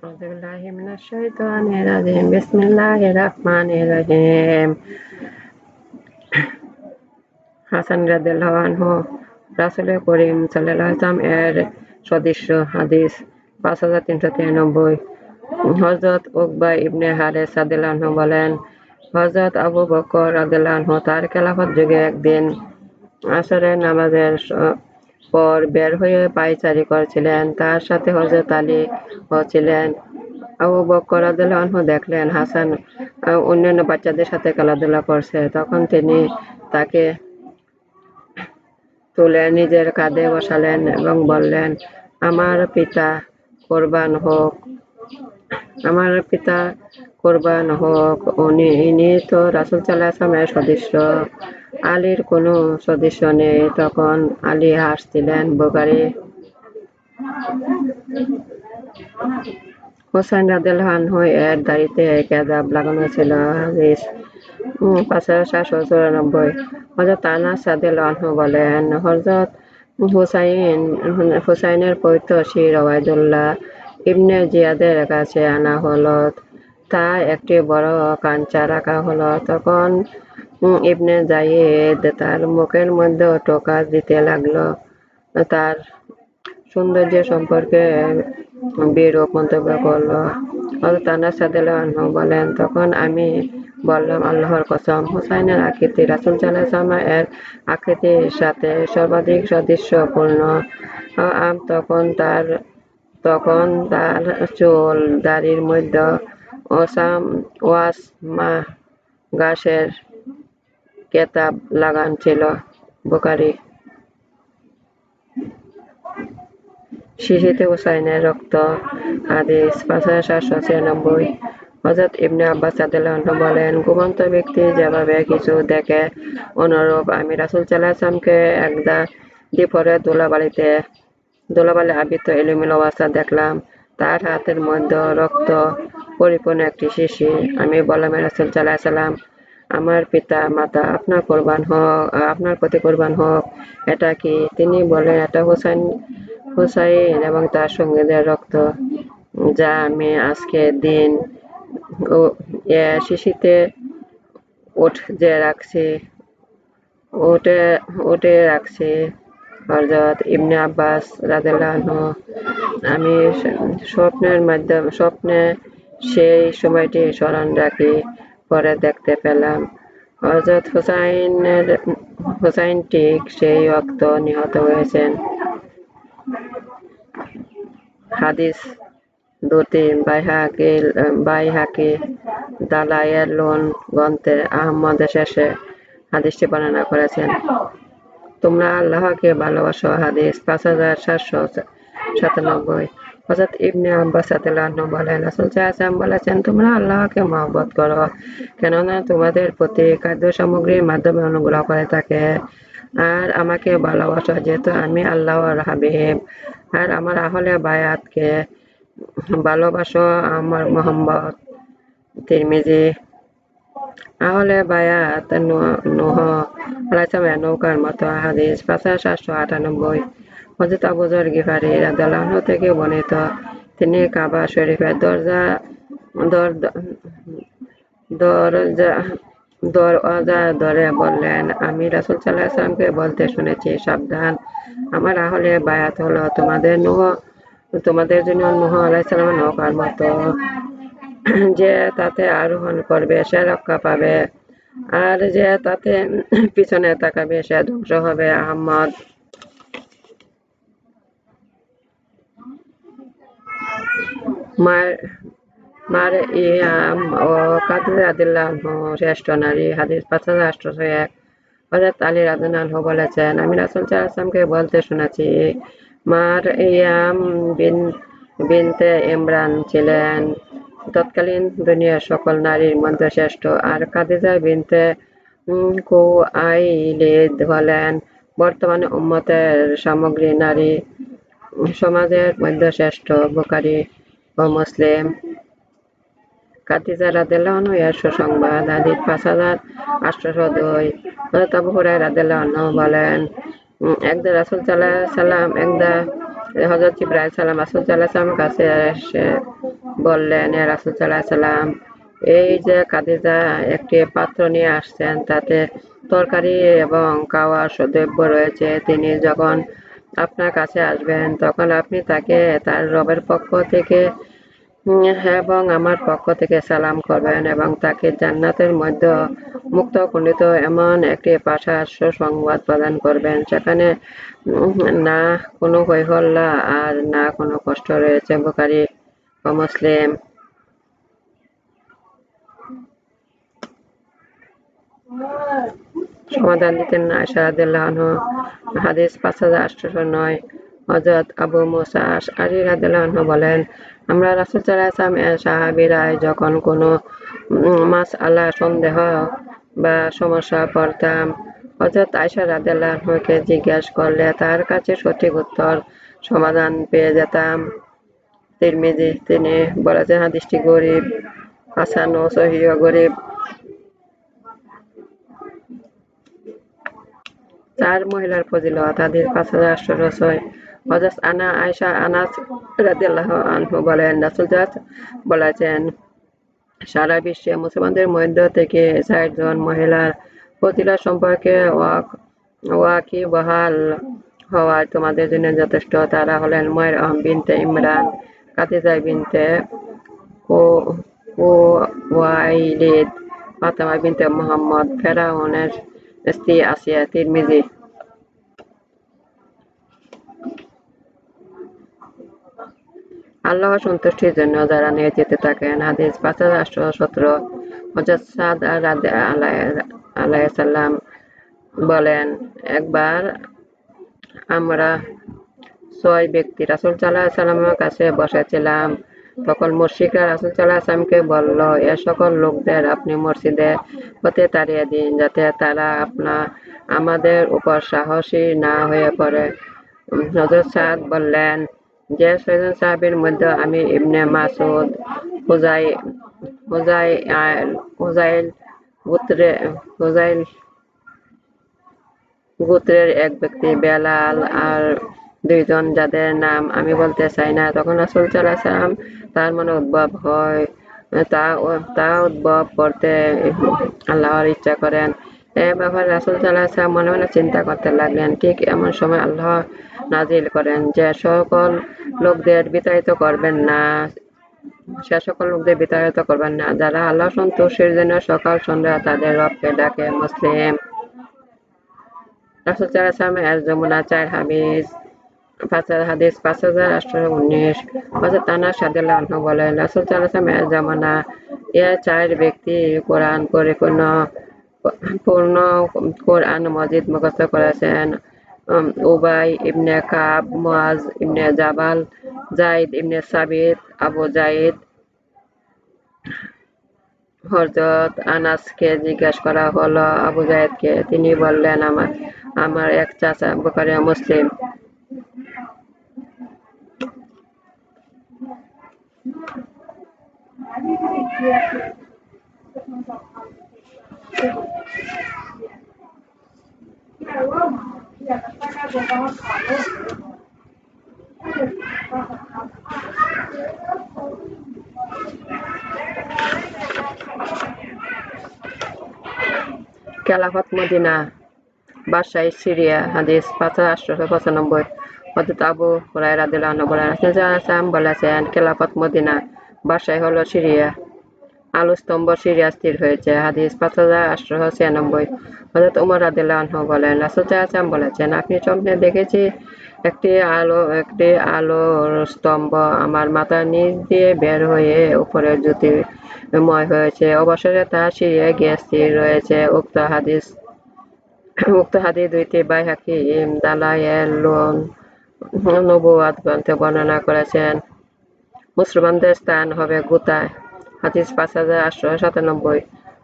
أعوذ بالله من الشيطان الرجيم بسم الله الرحمن الرحيم হাসান রাদিয়াল্লাহু আনহু রাসূল করিম সাল্লাল্লাহু আলাইহি ওয়াসাল্লাম এর সদৃশ্য হাদিস পাঁচ হাজার তিনশো তিরানব্বই হজরত উকবা ইবনে হারেস রাদিয়াল্লাহু আনহু বলেন হজরত আবু বকর রাদিয়াল্লাহু আনহু তার খেলাফত যুগে একদিন আসরের নামাজের স- পর বের হয়ে পায়চারি করছিলেন। তার সাথে হজরত আলী ও ছিলেন আবু বকর আনহু দেখলেন, হাসান অন্যান্য বাচ্চাদের সাথে খেলাধুলা করছে। তখন তিনি তাকে তুলে নিজের কাঁধে বসালেন এবং বললেন, আমার পিতা কোরবান হোক, আমার পিতা কোরবান হোক, উনি, ইনি তো রাসুল সাল্লাহ আসলামের সদস্য। আলীর কোনো সদস্য নেই। তখন আলী হাসছিলেন বোকারি। হোসেন রাদেল আনহু এর দাড়িতে কেদাব লাগানো ছিল। হাদিস উম, পাঁচ হাজার সাতশো চুরানব্বই। হজরত আনাস বলেন হজরত হুসাইন হুসাইনের পৈত্র শির ওবায়দুল্লাহ ইবনে জিয়াদের কাছে আনা হলো তা একটি বড় কাঞ্চা রাখা হলো। তখন ইবনে জাইদ তার মুখের মধ্যে টোকা দিতে লাগল। তার সৌন্দর্য সম্পর্কে বিরূপ মন্তব্য করল। হযরত আনাস বলেন, তখন আমি বললাম, আল্লাহর কসম, হুসাইনের আকৃতি, রাসূল আলাইহি এর আকৃতির সাথে সর্বাধিক সদৃশ্যপূর্ণ। আম, তখন তার তখন তার চুল দাড়ির মধ্যে ওসাম ওয়াসমা গাছের কেতাব লাগান ছিল বোকারি। শিশিতে হুসাইনের রক্ত হাদিস পাঁচ হাজার সাতশো ছিয়ানব্বই। হজরত ইবনে আব্বাস বলেন, ঘুমন্ত ব্যক্তি যেভাবে কিছু দেখে, অনুরূপ আমি রাসুল ওয়াসাল্লামকে একদা দ্বীপরে দোলাবালিতে দোলাবালি আবৃত এলোমেলো অবস্থা দেখলাম। তার হাতের মধ্যে রক্ত পরিপূর্ণ একটি শিশি। আমি বললাম রাসূল সাল্লাল্লাহু আলাইহি ওয়াসাল্লাম আমার পিতা, মাতা, আপনার কোরবান হোক আপনার প্রতি কোরবান হোক, এটা কি? তিনি বলেন এটা হোসেন হুসাইন এবং তার সঙ্গীদের রক্ত, যা আমি আজকে দিন, ও শিশিতে উঠ যে রাখছি, উঠে উঠে রাখছি। হযরত ইবনে আব্বাস আনহু, আমি স্বপ্নের মাধ্যমে, স্বপ্নে সেই সময়টি স্মরণ রাখি, পরে দেখতে পেলাম। হযরত হুসাইনের, হুসাইন ঠিক সেই অক্ত নিহত হয়েছেন। হাদিস দুটি, বাইহাকি বাইহাকি দালায়ের লোন গ্রন্থে আহমদ শেষে হাদিসটি বর্ণনা করেছেন। তোমরা আল্লাহকে ভালোবাসো। হাদিস পাঁচ হাজার সাতশো সাতানব্বই। হজরত ইবনে আব্বাস রাদিয়াল্লাহু বলেন আলাইহি ওয়াসাল্লাম বলেছেন, তোমরা আল্লাহকে মহব্বত করো, কেননা তোমাদের প্রতি খাদ্য সামগ্রীর মাধ্যমে অনুগ্রহ করে থাকে। আর আমাকে ভালোবাসো, যেহেতু আমি আল্লাহর হাবিব। আর আমার আহলে বায়াতকে ভালোবাসো আমার মোহাম্মদ তিরমিজি। আহলে আলাইসালামের নৌকার মতো সাতশো আটানব্বই। হজরত আবু যর গিফারি থেকে বর্ণিত। তিনি কাবা শরীফের দরজা, দর, দরজা ধরে বললেন, আমি রাসুল সাল্লাল্লাহু আলাইহি বলতে শুনেছি, সাবধান। আমার আহলে বায়াত হলো তোমাদের নূহ, তোমাদের জন্য নূহ আলাইহিস সালামের নৌকার মতো। যে তাতে আরোহণ করবে, সে রক্ষা পাবে। আর যে তাতে পিছনে তাকাবে, সে ধ্বংস হবে, আহম্মদ। মার মার ইয়াম ও কাদের রাদিল্লাহ শ্রেষ্ঠ নারী। হাদিস পাঁচ হাজার আটশো এক। হজরত আলী রাদিল্লাহ বলেছেন, আমি রাসুল আসলামকে বলতে শুনেছি, মার ইয়াম বিন বিনতে ইমরান ছিলেন। তৎকালীন দুনিয়ার সকল নারীর মধ্যে শ্রেষ্ঠ। আর কাদিজা বিনতে কুআইলিদ হলেন বর্তমানে উম্মতের সামগ্রী নারী সমাজের মধ্যে শ্রেষ্ঠ বোকারি ও মুসলিম। কাতিজা আনহু এর সুসংবাদ, হাদিস পাঁচ হাজার আটশোশো দুই। আবু রাদিয়াল্লাহু বলেন, একদা রাসূল আলাইহি সাল্লাম একদা হযরত ইব্রাহিম সালাম রাসূল সাল্লাল্লাহু আলাইহি সাল্লামের কাছে এসে বললেন রাসূল এই যে কাদিজা একটি পাত্র নিয়ে আসছেন, তাতে তরকারি এবং খাওয়ার দ্রব্য রয়েছে। তিনি যখন আপনার কাছে আসবেন, তখন আপনি তাকে তার রবের পক্ষ থেকে, এবং আমার পক্ষ থেকে সালাম করবেন এবং তাকে জান্নাতের মধ্যে মুক্ত খণ্ডিত এমন একটি পাশার সুসংবাদ প্রদান করবেন সেখানে না কোনো হৈহল্লা আর না কোনো কষ্ট রয়েছে। বুখারি ও মুসলিম। সমাধান দিতেন রাদিয়াল্লাহু আনহু। হাদিস পাঁচ হাজার আটশোশো নয়। হজরত আবু মুসা রাদিয়াল্লাহু আনহু বলেন, আমরা রাসূল এর সাহাবীরাই যখন কোনো মাস আলা সন্দেহ বা সমস্যা পড়তাম হজরত আয়সা আনহুকে জিজ্ঞেস করলে তার কাছে সঠিক উত্তর সমাধান পেয়ে যেতাম। তিরমিজি তিনি বলেছেন হাদিসটি গরিব, হাসান ও সহিহ গরিব চার মহিলার ফজিলত পাঁচ হাজার আনা আনাস আনহু বলেন বলেছেন, সারা বিশ্বে মুসলমানদের মধ্য থেকে ষাটজন মহিলার ফজিলত সম্পর্কে ওয়াক- ওয়াকিবহাল হওয়া তোমাদের জন্য যথেষ্ট। তারা হলেন ময়ের বিনতে ইমরান। কাতিজা বিনতে ওয়াইলিদ ফাতেমা বিনতে মোহাম্মদ ফেরাউনের স্ত্রী আসিয়া তিরমিজি। আল্লাহর সন্তুষ্টির জন্য যারা নিয়ে যেতে থাকেন, হাদিস পাঁচ হাজার আটশো সতেরো হজরত আলাইসাল্লাম বলেন, একবার আমরা ছয় ব্যক্তি রাসুল সাল্লাহ সাল্লামের কাছে বসেছিলাম। তখন মুর্শিকরা রাসুল সাল্লাহ আসলামকে বলল, এ সকল লোকদের আপনি মসজিদে হতে তাড়িয়ে দিন যাতে তারা আপনা আমাদের উপর সাহসী না হয়ে পড়ে। হজরত সাদ বললেন, যে ছয়জন সাহাবীর মধ্যে আমি ইবনে মাসুদ হুজাই হুজাই হুজাইল গোত্রে হুজাইল গোত্রের এক ব্যক্তি বেলাল আর দুইজন যাদের নাম আমি বলতে চাই না। তখন রাসূল সাল্লাম তার মনে উদ্ভব হয়, তা তা উদ্ভব করতে আল্লাহর ইচ্ছা করেন। এ ব্যাপারে রাসূল সাল্লাম মনে মনে চিন্তা করতে লাগলেন, ঠিক এমন সময় আল্লাহ নাজিল করেন যে সকল লোকদের বিতাড়িত করবেন না, সে সকল লোকদের বিতাড়িত করবেন না, যারা আল্লাহ সন্তোষের জন্য সকাল সন্ধ্যা তাদের রবকে ডাকে মুসলিম। রাসুল আলাইহি এর যমুনা চার হাদিস পাঁচ হাজার হাদিস পাঁচ হাজার আটশো উনিশ হযরত আনাস আনহু বলেন রাসূল আলাইহি জামানা। এ চার ব্যক্তি কোরআন পরিপূর্ণ পূর্ণ কোরআন মজিদ মুখস্থ করেছেন। উবাই ইবনে কাব, মুআজ ইবনে জাবাল জাইদ ইবনে সাবিত, আবু জাইদ হযরত আনাসকে জিজ্ঞেস করা হলো, আবু জাইদকে তিনি বললেন, আমার আমার এক চাচা বুখারী ও মুসলিম খেলাফত মদিনা বাদশাহী সিরিয়া, হাদিস পাঁচ আটশোশো পঁচানব্বই। হযরত আবু রাদিয়াল্লাহু আনহু বলেন বলেছেন খেলাফত মদিনা বাদশাহী হলো সিরিয়া। আলুস্তম্ভ সিরিয়া স্থির হয়েছে। হাদিস পাঁচ হাজার আটশোশো ছিয়ানব্বই। হযরত উমর রাদিয়াল্লাহু আনহু বলেন সাল্লাল্লাহু বলেছেন, আপনি স্বপ্নে দেখেছি একটি আলো, একটি আলোর স্তম্ভ আমার মাথার নিচ দিয়ে বের হয়ে উপরে জ্যোতির্ময় হয়েছে। অবসরে তা সিরিয়া গিয়ে স্থির রয়েছে। উক্ত হাদিস উক্ত হাদিস দুইটি বাইহাকি দালায়েলুন নবুয়াত গ্রন্থে বর্ণনা করেছেন। মুসলমানদের স্থান হবে গুতায়। হাদিস পাঁচ হাজার আটশো সাতানব্বই।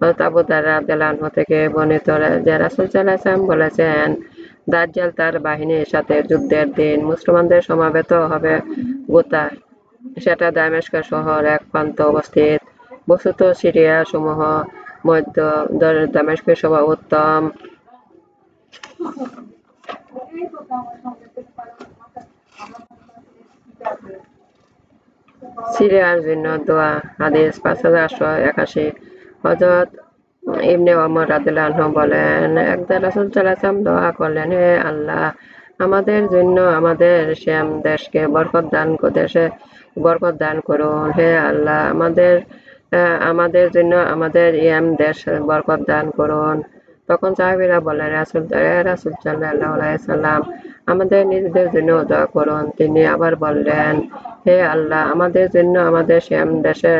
দারদা রাদিয়াল্লাহু থেকে বর্ণিত যে রাসূল আলাইহি বলেছেন, দাজ্জাল তার বাহিনীর সাথে যুদ্ধের দিন মুসলমানদের সমাবেত হবে গুতায় সেটা দামেস্ক শহর এক প্রান্তে অবস্থিত। বস্তুত সিরিয়া সমূহ মধ্য দামেস্কের সভা উত্তম। সিরিয়ার জন্য দোয়া, হাদিস, পাঁচ হাজার আটশো একাশি। হজরত ইবনে ওমর রাদিয়াল্লাহু বলেন একদা রাসূল সাল্লাল্লাহু দোয়া করলেন, হে আল্লাহ, আমাদের জন্য আমাদের শ্যাম দেশকে বরকত দান দেশে বরকত দান করুন। হে আল্লাহ, আমাদের আমাদের জন্য আমাদের ইয়াম দেশ বরকত দান করুন। তখন সাহাবীরা বললেন রাসূল রাসূল আলাইহি সাল্লাম আমাদের নিজেদের জন্য দোয়া করুন। তিনি আবার বললেন, হে আল্লাহ, আমাদের জন্য আমাদের শ্যাম দেশে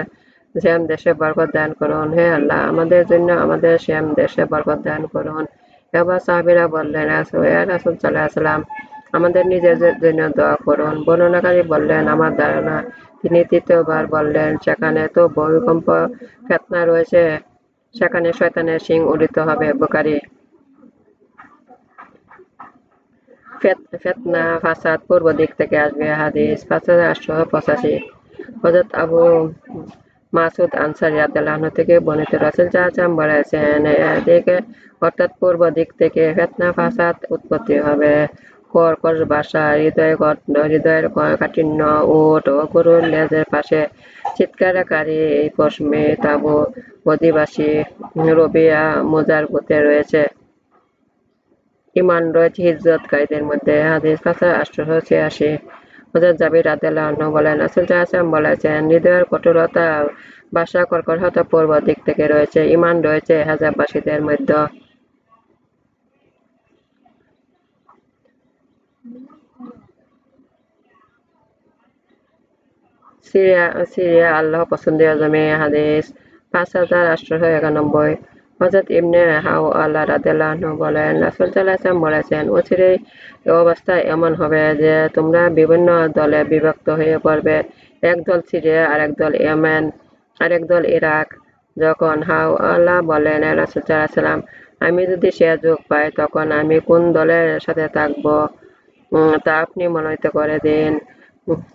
শ্যাম দেশে বরকত দান করুন। হে আল্লাহ, আমাদের জন্য আমাদের শ্যাম দেশে বরকত দান করুন। এবার সাহাবীরা বললেন রাসূল সাল্লাল্লাহু সাল্লাম, আমাদের নিজেদের জন্য দোয়া করুন। বর্ণনাকারী বললেন, আমার ধারণা। তিনি তৃতীয়বার বললেন, সেখানে তো ভূমিকম্প, ফেতনা রয়েছে। সেখানে শয়তানের সিং উড়িত হবে, বোকারি। ফেতনা, ফাসাদ পূর্ব দিক থেকে আসবে, হাদিস পাঁচ হাজার আটশো পঁচাশি। হজরত আবু মাসুদ আনসারি আদালাহ থেকে বর্ণিত রাসেল চাচাম বলেছেন, এদিকে অর্থাৎ পূর্ব দিক থেকে ফেতনা, ফাসাদ উৎপত্তি হবে। কর্কশ ভাষা হৃদয় গঠন হৃদয়ের কাঠিন্য, ওট ও গরুর লেজের পাশে চিৎকারকারী এই পশ্মে তাবু, অধিবাসী রবিয়া মোজার বুতে রয়েছে। ইমান রয়েছে হিজরতকারীদের মধ্যে। হাদিস পাঁচ আটশোশো ছিয়াশি। হজরত জাবির আনহু বলেন, রাসূল সাল্লাল্লাহু বলেছেন, হৃদয়ের কঠোরতা ভাষা কর্কশতা পূর্ব দিক থেকে রয়েছে, ইমান রয়েছে হেজাববাসীদের মধ্যে। সিরিয়া সিরিয়া আল্লাহ পছন্দীয় জমি, হাদিস পাঁচ হাজার আটশোশো একানব্বই। হজরত ইবনে হাও আল্লাহ রাদিয়াল্লাহু বলেন, রাসূল সাল্লাল্লাহু বলেছেন অচিরেই অবস্থা এমন হবে যে তোমরা বিভিন্ন দলে বিভক্ত হয়ে পড়বে। এক দল সিরিয়া, আরেক দল ইয়েমেন, আরেক দল ইরাক। যখন হাও আল্লাহ বলেন রাসূল সাল্লাল্লাহু আমি যদি সে যোগ পাই, তখন আমি কোন দলের সাথে থাকব? তা আপনি মনোনীত করে দিন।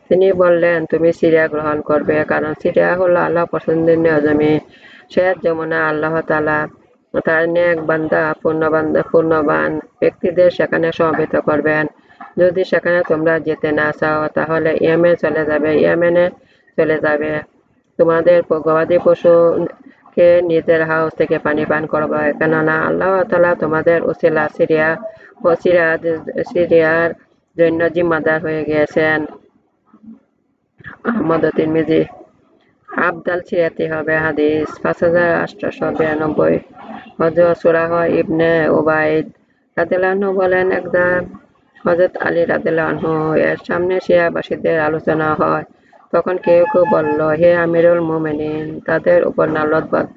তিনি বললেন, তুমি সিরিয়া গ্রহণ করবে, কারণ সিরিয়া হলো আল্লাহ পছন্দনীয় জমি। শেষ যমুনা, আল্লাহ তালা তার নেক বান্দা পূর্ণবান্দা পূর্ণবান ব্যক্তিদের সেখানে সমবেত করবেন। যদি সেখানে তোমরা যেতে না চাও, তাহলে ইয়েমে চলে যাবে, ইয়েমেনে চলে যাবে। তোমাদের গবাদি পশুকে নিজের হাউস থেকে পানি পান করবে। কেননা আল্লাহ তালা তোমাদের উসিলা সিরিয়া ও সিরিয়া সিরিয়ার জন্য জিম্মাদার হয়ে গিয়েছেন। আহমদ তিরমিজি আবদাল ছিয়াতি হবে হাদিস, পাঁচ হাজার আটশোশো বিরানব্বই। হজরত সুরাহ ইবনে ওবায়দ রাদিয়াল্লাহু বলেন একদা হজরত আলী রাদিয়াল্লাহু এর সামনে শিয়াবাসীদের আলোচনা হয়। তখন কেউ কেউ বলল, হে আমিরুল মোমেনিন, তাদের উপর নালত বদ,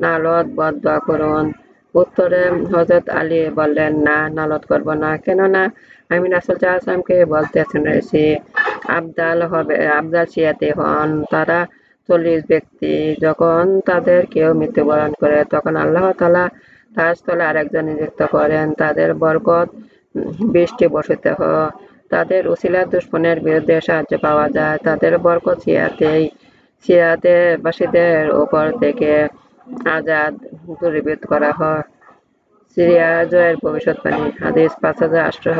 নালত বদয়া করুন। উত্তরে হজরত আলী বললেন, না, নালত করব না। কেননা আমি রাসুল আসলামকে বলতে শুনেছি, আবদাল হবে, আবদাল শিয়াতে হন। তারা চল্লিশ ব্যক্তি যখন তাদের কেউ মৃত্যুবরণ করে, তখন আল্লাহ তালা তার স্থলে আরেকজন নিযুক্ত করেন। তাদের বরকত বৃষ্টি বসিতে তাদের উসিলা দুশ্মনের বিরুদ্ধে সাহায্য পাওয়া যায়। তাদের বরকত সিয়াতেই, সিয়াতে বাসীদের উপর থেকে আজাদ দূরীভূত করা হয় সিরিয়া জয়ের ভবিষ্যৎবাণী হাদিস পাঁচ হাজার আটশো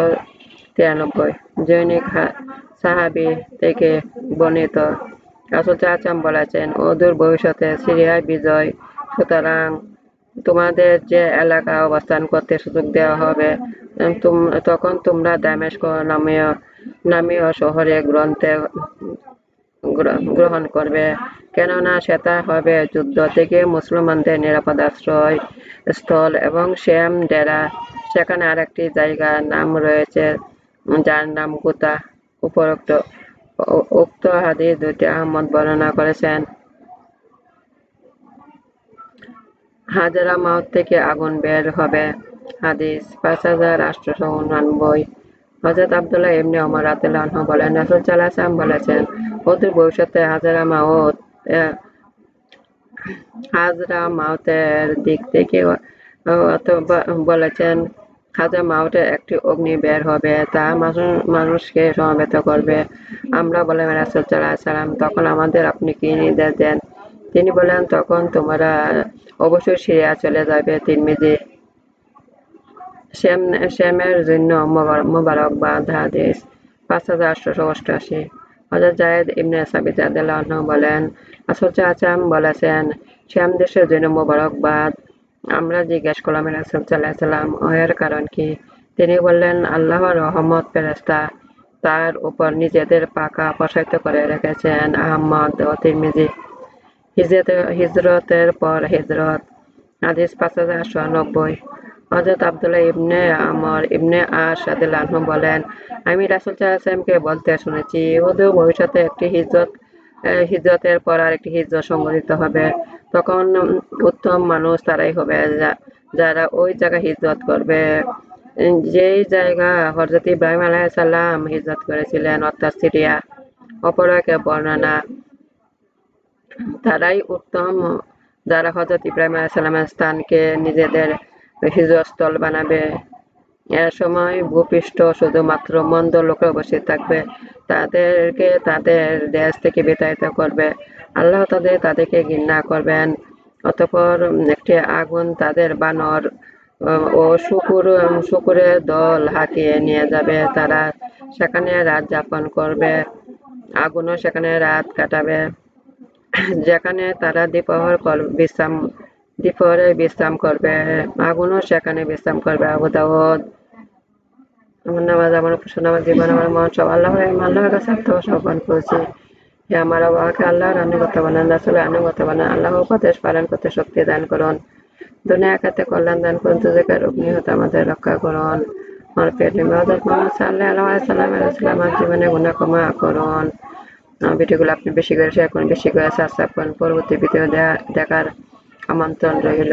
তিরানব্বই। জৈনিক সাহাবি থেকে বর্ণিত রাসুল চাচাম বলেছেন অদূর ভবিষ্যতে সিরিয়ায় বিজয়। সুতরাং তোমাদের যে এলাকা অবস্থান করতে সুযোগ দেওয়া হবে তখন তোমরা দামেস্ক নামীয় নামীয় শহরে গ্রন্থে, গ্র- গ্রহণ করবে। কেননা সেটা হবে যুদ্ধ থেকে মুসলমানদের নিরাপদ আশ্রয় স্থল এবং শ্যাম ডেরা। সেখানে আরেকটি জায়গার নাম রয়েছে, যার নাম গুতা, উপরোক্ত। উক্ত হাদিস দুটি আহমদ বর্ণনা করেছেন। হাজারা মাউত থেকে আগুন বের হবে। হাদিস পাঁচ হাজার আটশোশো উনানব্বই হজরত আবদুল্লাহ ইবনে ওমর আনহু বলেন, রাসূল আলাইহি বলেছেন, অদূর ভবিষ্যতে হাজারা মাউত হাজরা মাউতের দিক থেকে বলেছেন হাজরা মাউতে একটি অগ্নি বের হবে, তা মানুষকে সমবেত করবে। আমরা বললাম রাসূল সাল্লাল্লাহু আলাইহি সাল্লাম, তখন আমাদের আপনি কি নির্দেশ দেন? তিনি বলেন তখন তোমরা অবশ্যই সিরিয়া চলে যাবে। তিরমিজি, শ্যাম, শ্যামের জন্য মোবার- মোবারকবাদ হাদিস পাঁচ হাজার আটশোশো অষ্টআশি। হযরত যায়েদ ইবনে সাবিত বলেন, রাসূল চাচাম বলেছেন, শ্যাম দেশের জন্য মোবারকবাদ আমরা জিজ্ঞেস করলাম রাসূল সাল্লাম এর কারণ কি? তিনি বললেন, আল্লাহর রহমত ফেরেশতা তার উপর নিজেদের পাকা প্রসারিত করে রেখেছেন আহমদ ও তিরমিজি। হিজরত, হিজরতের পর হিজরত, হাদিস পাঁচ হাজার আটশো নব্বই। হজরত আবদুল্লাহ ইবনে আমর ইবনে আস রাদিয়াল্লাহু বলেন, আমি রাসূল সাল্লাল্লাহু বলতে শুনেছি ওদের ভবিষ্যতে একটি হিজরত হিজরতের পর আর একটি হিজরত সংঘটিত হবে। তখন উত্তম মানুষ তারাই হবে যারা ওই জায়গায় হিজরত করবে। যেই জায়গা হজরত ইব্রাহিম আলাইসাল্লাম হিজরত করেছিলেন, অর্থাৎ সিরিয়া, অপর এক বর্ণনা, তারাই উত্তম, যারা হজরত ইব্রাহিম আলাইসাল্লামের স্থানকে নিজেদের হিজরস্থল বানাবে। এর সময় ভূপৃষ্ঠ শুধুমাত্র মন্দ লোকের উপস্থিত থাকবে। তাদেরকে তাদের দেশ থেকে বিতাড়িত করবে। আল্লাহ তাদের তাদেরকে ঘৃণা করবেন। অতপর একটি আগুন তাদের বানর, ও শুকুর, শুকুরের দল হাঁকিয়ে নিয়ে যাবে। তারা সেখানে রাত যাপন করবে, আগুনও সেখানে রাত কাটাবে। যেখানে তারা দ্বিপ্রহর বিশ্রাম, দ্বিপ্রহরে বিশ্রাম করবে, আগুনও সেখানে বিশ্রাম করবে। আবু আমার নামাজ আমার উপসন আমার জীবন, আমার মন সব আল্লাহ আল্লাহর কাছে আত্মসমর্পণ করেছি। হে আমার বাবাকে আল্লাহর আনুগত বানান, রাসুলের আনুগত বানান, আল্লাহ উপদেশ পালন করতে শক্তি দান করুন। দুনিয়া খাতে কল্যাণ দান করুন তুজেকার অগ্নি হতে আমাদের রক্ষা করুন। আমার পেটে হজরত মোহাম্মদ সাল্লাহ আল্লাহ সাল্লাম আমার জীবনে গুণা ক্ষমা করুন। ভিডিওগুলো আপনি বেশি করে শেয়ার করুন, বেশি করে সাবস্ক্রাইব করুন। পরবর্তী ভিডিও দেখার আমন্ত্রণ রইল।